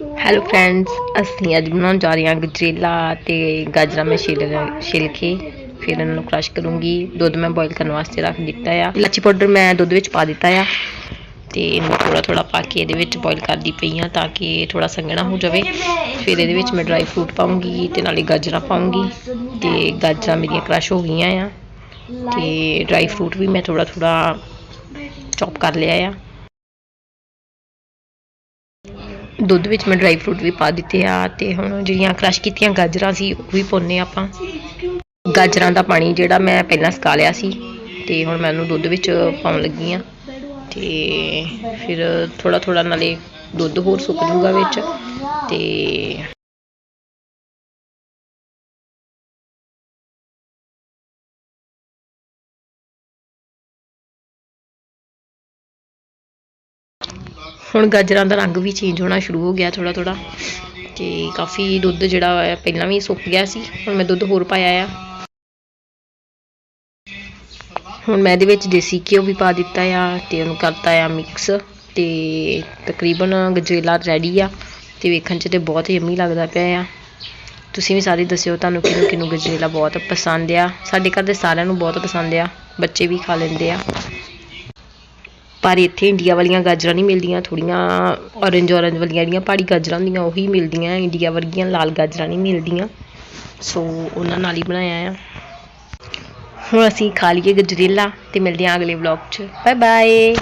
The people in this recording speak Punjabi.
ਹੈਲੋ ਫਰੈਂਡਸ ਅਸੀਂ ਅੱਜ ਬਣਾਉਣ ਜਾ ਰਹੇ ਹਾਂ ਗਜਰੇਲਾ ਤੇ ਗਾਜਰਾਂ ਮੈਂ ਛਿਲ ਛਿਲ ਕੇ ਫਿਰ ਇਹਨਾਂ ਨੂੰ ਕ੍ਰਸ਼ ਕਰੂੰਗੀ। ਦੁੱਧ ਮੈਂ ਬੋਇਲ ਕਰਨ ਵਾਸਤੇ ਰੱਖ ਦਿੱਤਾ ਆ। ਇਲਾਚੀ ਪਾਊਡਰ ਮੈਂ ਦੁੱਧ ਵਿੱਚ ਪਾ ਦਿੱਤਾ ਆ ਤੇ ਇਹਨੂੰ ਥੋੜਾ ਥੋੜਾ ਪਾ ਕੇ ਇਹਦੇ ਵਿੱਚ ਬੋਇਲ ਕਰਦੀ ਪਈ ਆ ਤਾਂ ਕਿ ਥੋੜਾ ਸੰਘਣਾ ਹੋ ਜਾਵੇ। ਫਿਰ ਇਹਦੇ ਵਿੱਚ ਮੈਂ ਡਰਾਈ ਫਰੂਟ ਪਾਉਂਗੀ ਤੇ ਨਾਲੇ ਗਾਜਰਾਂ ਪਾਉਂਗੀ ਤੇ ਗਾਜਰਾਂ ਮੇਰੀਆਂ ਕ੍ਰਸ਼ ਹੋ ਗਈਆਂ ਆ। ਤੇ ਡਰਾਈ ਫਰੂਟ ਵੀ ਮੈਂ ਥੋੜਾ ਥੋੜਾ ਚੌਪ ਕਰ ਲਿਆ ਆ। ਦੁੱਧ ਵਿੱਚ ਮੈਂ ਡਰਾਈ ਫਰੂਟ ਵੀ ਪਾ ਦਿੱਤੇ ਆ ਤੇ ਹੁਣ ਜਿਹੜੀਆਂ ਕ੍ਰਸ਼ ਕੀਤੀਆਂ ਗਾਜਰਾਂ ਸੀ ਉਹ ਵੀ ਪਾਉਨੇ ਆਪਾਂ। ਗਾਜਰਾਂ ਦਾ ਪਾਣੀ ਜਿਹੜਾ ਮੈਂ ਪਹਿਲਾਂ ਸੁਕਾ ਲਿਆ ਸੀ ਤੇ ਹੁਣ ਮੈਂ ਉਹਨੂੰ ਦੁੱਧ ਵਿੱਚ ਪਾਉਣ ਲੱਗੀ ਆ ਤੇ ਫਿਰ ਥੋੜਾ ਥੋੜਾ ਨਾਲੇ ਦੁੱਧ ਹੋਰ ਸੁੱਕ ਜੂਗਾ ਵਿੱਚ ਤੇ ਹੁਣ ਗਾਜਰਾਂ ਦਾ ਰੰਗ ਵੀ ਚੇਂਜ ਹੋਣਾ ਸ਼ੁਰੂ ਹੋ ਗਿਆ ਥੋੜਾ ਥੋੜਾ ਤੇ ਕਾਫੀ ਦੁੱਧ ਜਿਹੜਾ ਹੈ ਪਹਿਲਾਂ ਵੀ ਸੁੱਕ ਗਿਆ ਸੀ, ਹੁਣ ਮੈਂ ਦੁੱਧ ਹੋਰ ਪਾਇਆ ਆ। ਹੁਣ ਮੈਂ ਇਹਦੇ ਵਿੱਚ ਦੇਸੀ ਘਿਓ ਵੀ ਪਾ ਦਿੱਤਾ ਆ ਤੇ ਉਹਨੂੰ ਕਰਤਾ ਆ ਮਿਕਸ ਤੇ ਤਕਰੀਬਨ ਗਜਰੇਲਾ ਰੈਡੀ ਆ ਤੇ ਵੇਖਣ 'ਚ ਤੇ ਬਹੁਤ ਯੰਮੀ ਲੱਗਦਾ ਪਿਆ ਆ। ਤੁਸੀਂ ਵੀ ਸਾਰੇ ਦੱਸਿਓ ਤੁਹਾਨੂੰ ਕਿਹਨੂੰ ਕਿਹਨੂੰ ਗਜਰੇਲਾ ਬਹੁਤ ਪਸੰਦ ਆ। ਸਾਡੇ ਘਰ ਦੇ ਸਾਰਿਆਂ ਨੂੰ ਬਹੁਤ ਪਸੰਦ ਆ, ਬੱਚੇ ਵੀ ਖਾ ਲੈਂਦੇ ਆ। ਪਰ ਇੱਥੇ ਇੰਡੀਆ ਵਾਲੀਆਂ ਗਾਜਰਾਂ ਨਹੀਂ ਮਿਲਦੀਆਂ ਥੋੜੀਆਂ ਔਰੇਂਜ ਔਰੇਂਜ ਵਾਲੀਆਂ ਜਿਹੜੀਆਂ ਪਹਾੜੀ ਗਾਜਰਾਂ ਹੁੰਦੀਆਂ, ਉਹੀ ਮਿਲਦੀਆਂ, ਇੰਡੀਆ ਵਰਗੀਆਂ ਲਾਲ ਗਾਜਰਾਂ ਨਹੀਂ ਮਿਲਦੀਆਂ। ਸੋ ਉਹਨਾਂ ਨਾਲ ਹੀ ਬਣਾਇਆ ਆ। ਹੁਣ ਅਸੀਂ ਖਾ ਲਈਏ ਗਜਰੇਲਾ ਤੇ ਮਿਲਦੇ ਹਾਂ ਅਗਲੇ ਵਲੌਗ 'ਚ। Bye bye